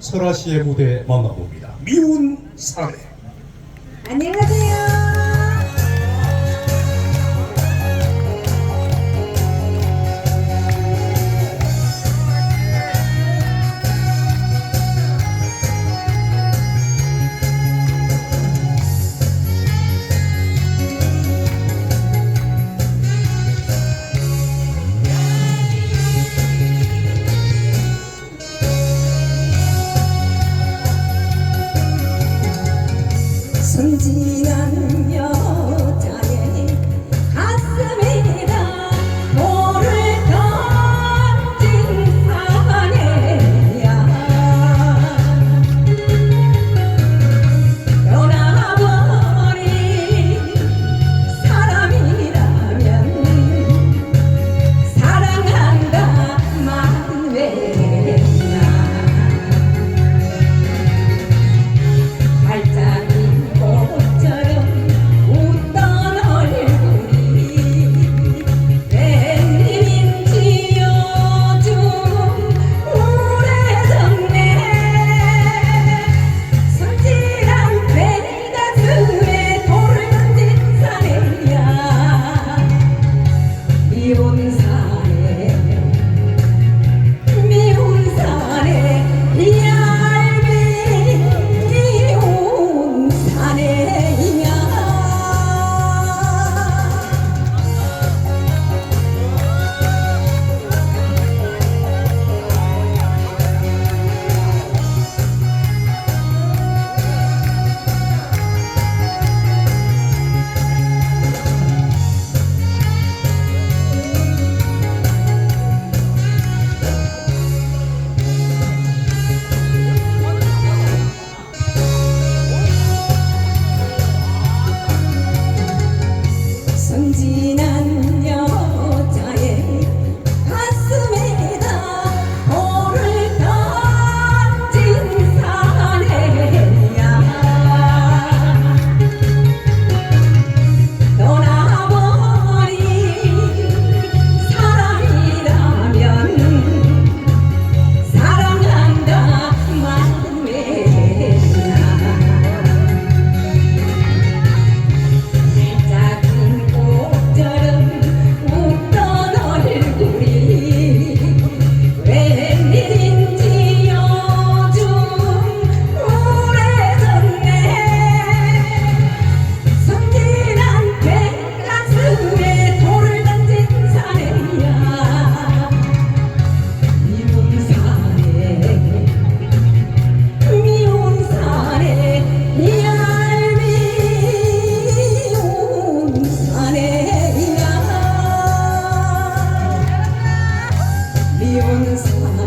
설아 씨의 무대 만나봅니다. 미운 사내. 안녕하세요. 순진한 여 Yeah. on this life.